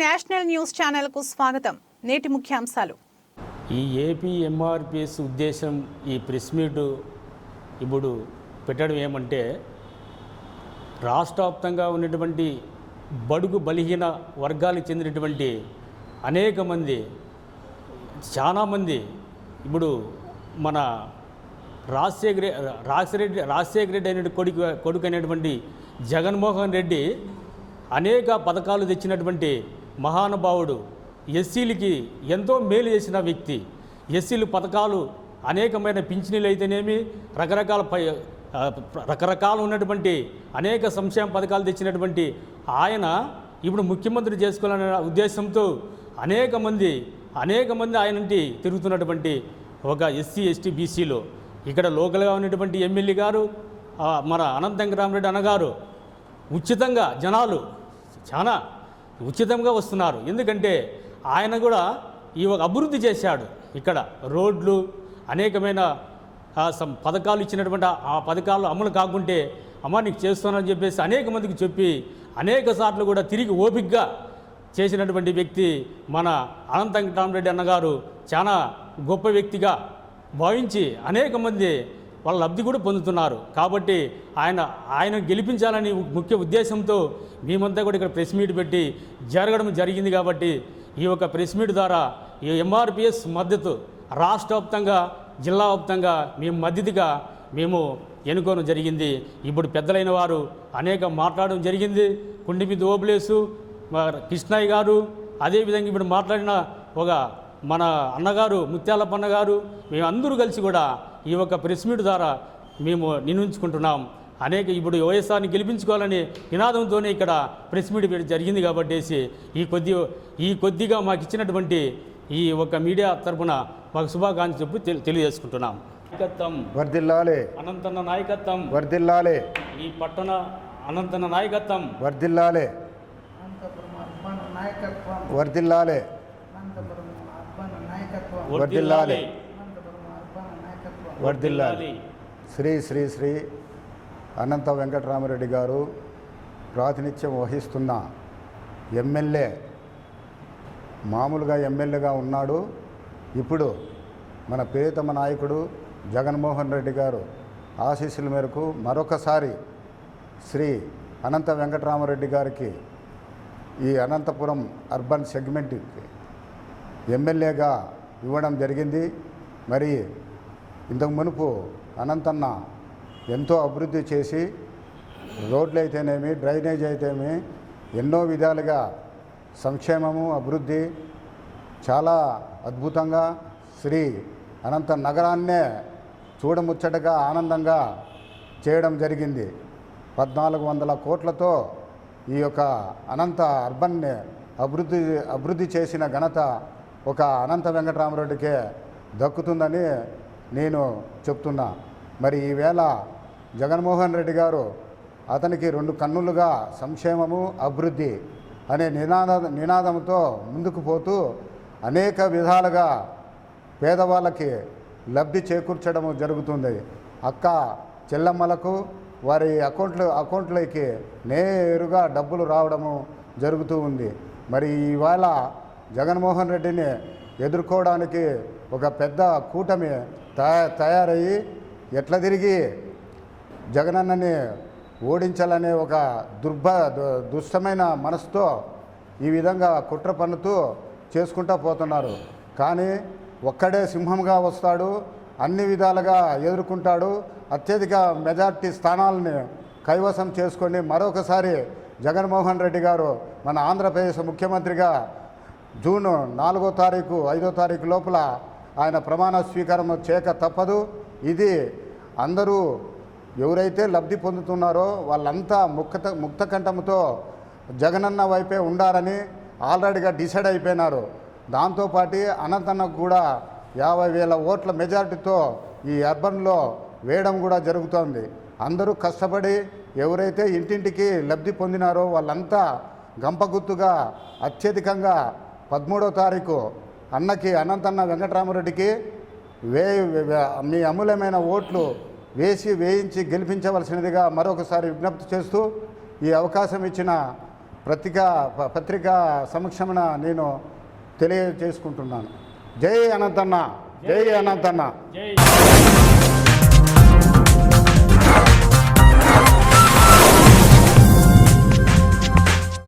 National news ఛానల్కు స్వాగతం. నేటి ముఖ్యాంశాలు. ఈ ఏపీ ఎంఆర్పిఎస్ ఉద్దేశం ఈ ప్రెస్ మీట్ ఇప్పుడు పెట్టడం ఏమంటే రాష్ట్రవ్యాప్తంగా ఉన్నటువంటి బడుగు బలహీన వర్గాలకు చెందినటువంటి అనేక మంది చాలామంది ఇప్పుడు మన రాజశేఖర రాజశేఖర రెడ్డి రాజశేఖర రెడ్డి అనే కొడుకు కొడుకు అయినటువంటి జగన్మోహన్ రెడ్డి అనేక పథకాలు తెచ్చినటువంటి మహానుభావుడు ఎస్సీలకి ఎంతో మేలు చేసిన వ్యక్తి. ఎస్సీలు పథకాలు అనేకమైన పింఛనీలు అయితేనేమి రకరకాల పై రకరకాల ఉన్నటువంటి అనేక సంక్షేమ పథకాలు తెచ్చినటువంటి ఆయన ఇప్పుడు ముఖ్యమంత్రి చేసుకోవాలనే ఉద్దేశంతో అనేక మంది అనేక మంది ఆయనంటి తిరుగుతున్నటువంటి ఒక ఎస్సీ ఎస్టీ బీసీలో. ఇక్కడ లోకల్గా ఉన్నటువంటి ఎమ్మెల్యే గారు మన అనంత వెంకటరామరెడ్డి అన్నగారు ఉచితంగా జనాలు చాలా ఉచితంగా వస్తున్నారు. ఎందుకంటే ఆయన కూడా ఈ ఒక అభివృద్ధి చేశాడు. ఇక్కడ రోడ్లు అనేకమైన సం- పథకాలు ఇచ్చినటువంటి ఆ- పథకాలు అమలు కాకుంటే అమ్మ నీకు చేస్తున్నానని చెప్పేసి అనేక మందికి చెప్పి అనేక సార్లు కూడా తిరిగి ఓపిక్గా చేసినటువంటి వ్యక్తి మన అనంతంకటరామరెడ్డి అన్నగారు చాలా గొప్ప వ్యక్తిగా భావించి అనేక మంది వాళ్ళ లబ్ధి కూడా పొందుతున్నారు. కాబట్టి ఆయన ఆయన గెలిపించాలని ముఖ్య ఉద్దేశంతో మేమంతా కూడా ఇక్కడ ప్రెస్ మీట్ పెట్టి జరగడం జరిగింది కాబట్టి ఈ యొక్క ప్రెస్ మీట్ ద్వారా ఈ ఎంఆర్పిఎస్ మద్దతు రాష్ట్ర వ్యాప్తంగా జిల్లా వ్యాప్తంగా మేము మద్దతుగా మేము ఎన్నుకోవడం జరిగింది. ఇప్పుడు పెద్దలైన వారు అనేక మాట్లాడడం జరిగింది. కుండిమిది ఓబులేసు కృష్ణయ్య గారు అదేవిధంగా ఇప్పుడు మాట్లాడిన ఒక మన అన్నగారు ముత్యాలప్పన్న గారు మేమందరూ కలిసి కూడా ఈ యొక్క ప్రెస్ మీట్ ద్వారా మేము నిర్ణయించుకుంటున్నాం. అనేక ఇప్పుడు వైఎస్ఆర్ని గెలిపించుకోవాలని నినాదంతోనే ఇక్కడ ప్రెస్ మీట్ జరిగింది కాబట్టేసి ఈ కొద్ది ఈ కొద్దిగా మాకు ఇచ్చినటువంటి ఈ ఒక మీడియా తరపున మాకు శుభాకాంక్షలు చెప్పి తెలి- తెలియజేసుకుంటున్నాం. నాయకత్వం వర్ధిల్లాలి. అనంతన్న నాయకత్వం వర్ధిల్లాలి. ఈ పట్టణ అనంతన్న నాయకత్వం వర్ధిల్లాలి. నాయకత్వం. వర్ధిల్లాలి. వర్ధిల్లాలి. వర్ధిల్లాలి. శ్రీ శ్రీ శ్రీ అనంత వెంకటరామరెడ్డి గారు ప్రాతినిధ్యం వహిస్తున్న ఎమ్మెల్యే మామూలుగా ఎమ్మెల్యేగా ఉన్నాడు. ఇప్పుడు మన ప్రియతమ నాయకుడు జగన్మోహన్ రెడ్డి గారు ఆశీస్సుల మేరకు మరొకసారి శ్రీ అనంత వెంకటరామరెడ్డి గారికి ఈ అనంతపురం అర్బన్ సెగ్మెంట్కి ఎమ్మెల్యేగా ఇవ్వడం జరిగింది. మరి ఇంతకు మునుపు అనంతన్న ఎంతో అభివృద్ధి చేసి రోడ్లు అయితేనేమి డ్రైనేజ్ అయితేనేమి ఎన్నో విధాలుగా సంక్షేమము అభివృద్ధి చాలా అద్భుతంగా శ్రీ అనంత నగరాన్నే చూడముచ్చటగా ఆనందంగా చేయడం జరిగింది. పద్నాలుగు వందల కోట్లతో ఈ యొక్క అనంత అర్బన్ని అభివృద్ధి అభివృద్ధి చేసిన ఘనత ఒక అనంత వెంకటరామరెడ్డికే దక్కుతుందని నేను చెప్తున్నా. మరి ఈవేళ జగన్మోహన్ రెడ్డి గారు అతనికి రెండు కన్నులుగా సంక్షేమము అభివృద్ధి అనే నినాద నినాదంతో ముందుకు పోతూ అనేక విధాలుగా పేదవాళ్ళకి లబ్ధి చేకూర్చడం జరుగుతుంది. అక్క చెల్లమ్మలకు వారి అకౌంట్లు అకౌంట్లోకి నేరుగా డబ్బులు రావడము జరుగుతూ ఉంది. మరి ఇవాళ జగన్మోహన్ రెడ్డిని ఎదుర్కోవడానికి ఒక పెద్ద కూటమి తయా తయారయ్యి ఎట్లా తిరిగి జగనన్నని ఓడించాలనే ఒక దుర్భ దు- దుష్టమైన మనసుతో ఈ విధంగా కుట్ర పన్నుతూ చేసుకుంటా పోతున్నారు. కానీ ఒక్కడే సింహంగా వస్తాడు అన్ని విధాలుగా ఎదుర్కొంటాడు అత్యధిక మెజార్టీ స్థానాలని కైవసం చేసుకొని మరొకసారి జగన్మోహన్ రెడ్డి గారు మన ఆంధ్రప్రదేశ్ ముఖ్యమంత్రిగా జూన్ నాలుగో తారీఖు ఐదో తారీఖు లోపల ఆయన ప్రమాణ స్వీకారం చేయక తప్పదు. ఇది అందరూ ఎవరైతే లబ్ధి పొందుతున్నారో వాళ్ళంతా ముక్త ముక్తకంఠంతో జగనన్న వైపే ఉండాలని ఆల్రెడీగా డిసైడ్ అయిపోయినారు. దాంతోపాటు అనంతన్నకు కూడా యాభై వేల ఓట్ల మెజారిటీతో ఈ అర్బన్లో వేయడం కూడా జరుగుతోంది. అందరూ కష్టపడి ఎవరైతే ఇంటింటికి లబ్ధి పొందినారో వాళ్ళంతా గంపగుత్తుగా అత్యధికంగా పదమూడో తారీఖు అన్నకి అనంతన్న వెంకటరామరెడ్డికి వే మీ అమూల్యమైన ఓట్లు వేసి వేయించి గెలిపించవలసినదిగా మరొకసారి విజ్ఞప్తి చేస్తూ ఈ అవకాశం ఇచ్చిన పత్రికా ప- పత్రికా సమక్షమున నేను తెలియజేసుకుంటున్నాను. జై అనంతన్న జై అనంతన్న. జై.